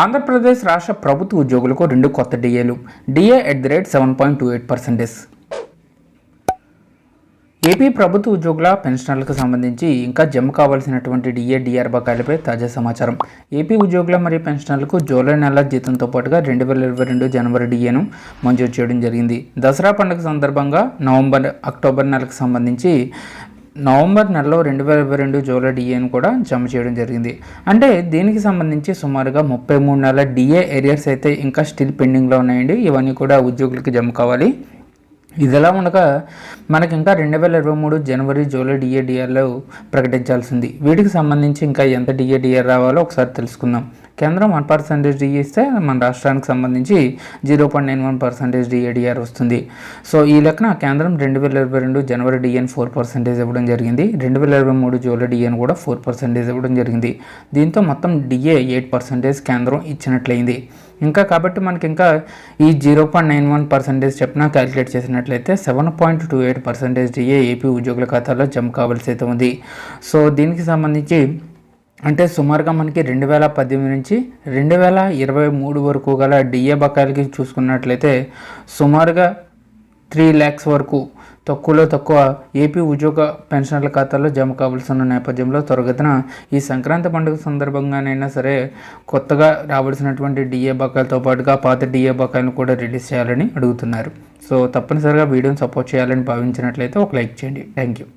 ఆంధ్రప్రదేశ్ రాష్ట్ర ప్రభుత్వ ఉద్యోగులకు రెండు కొత్త డిఏలు. DA at the rate seven point two eight percentage AP ప్రభుత్వ ఉద్యోగుల పెన్షనర్లకు సంబంధించి ఇంకా జమ కావాల్సినటువంటి డిఏ డిఆర్ బకాయిలపై తాజా సమాచారం. ఏపీ ఉద్యోగుల మరియు పెన్షనర్లకు జూలై నెల జీతంతో పాటుగా రెండు వేల ఇరవై రెండు జనవరి డిఏను మంజూరు చేయడం జరిగింది. దసరా పండుగ సందర్భంగా నవంబర్ అక్టోబర్ నెలకు సంబంధించి నవంబర్ నెలలో రెండు వేల ఇరవై రెండు జూలై డిఏను కూడా జమ చేయడం జరిగింది. అంటే దీనికి సంబంధించి సుమారుగా ముప్పై మూడు నెలల డిఏ ఏరియాస్ అయితే ఇంకా స్టిల్ పెండింగ్లో ఉన్నాయండి. ఇవన్నీ కూడా ఉద్యోగులకి జమ కావాలి. ఇదిలా ఉండగా మనకి ఇంకా రెండు వేల ఇరవై మూడు జనవరి జూలై డిఏడిఆర్లో ప్రకటించాల్సింది వీటికి సంబంధించి ఇంకా ఎంత డిఏడిఆర్ రావాలో ఒకసారి తెలుసుకుందాం. కేంద్రం వన్ పర్సెంటేజ్ డిఈ ఇస్తే మన రాష్ట్రానికి సంబంధించి zero point nine one percentage DA DR వస్తుంది. సో ఈ లెక్కన కేంద్రం రెండు వేల ఇరవై రెండు జనవరి డిఎన్ ఫోర్ పర్సెంటేజ్ ఇవ్వడం జరిగింది. రెండు వేల ఇరవై మూడు జూలై డిఎన్ కూడా ఫోర్ పర్సెంటేజ్ ఇవ్వడం జరిగింది. దీంతో మొత్తం డిఏ ఎయిట్ పర్సెంటేజ్ కేంద్రం ఇచ్చినట్లయింది. ఇంకా కాబట్టి మనకి ఇంకా ఈ zero point nine one percentage చెప్పిన క్యాలిక్యులేట్ చేసినట్లయితే seven point two eight percentage DA AP ఉద్యోగుల ఖాతాలో జమ కావాల్సి అయితే ఉంది. సో దీనికి సంబంధించి అంటే సుమారుగా మనకి రెండు వేల పద్దెనిమిది నుంచి రెండు వేల ఇరవై మూడు వరకు గల డిఏ బకాయిలకి చూసుకున్నట్లయితే సుమారుగా త్రీ ల్యాక్స్ వరకు తక్కువలో తక్కువ ఏపీ ఉద్యోగ పెన్షన్ల ఖాతాలో జమ కావాల్సిన నేపథ్యంలో త్వరగతిన ఈ సంక్రాంతి పండుగ సందర్భంగానైనా సరే కొత్తగా రావాల్సినటువంటి డిఏ బకాయిలతో పాటుగా పాత డిఏ బకాయిలను కూడా రిలీజ్ చేయాలని అడుగుతున్నారు. సో తప్పనిసరిగా వీడియోని సపోర్ట్ చేయాలని భావించినట్లయితే ఒక లైక్ చేయండి. Thank you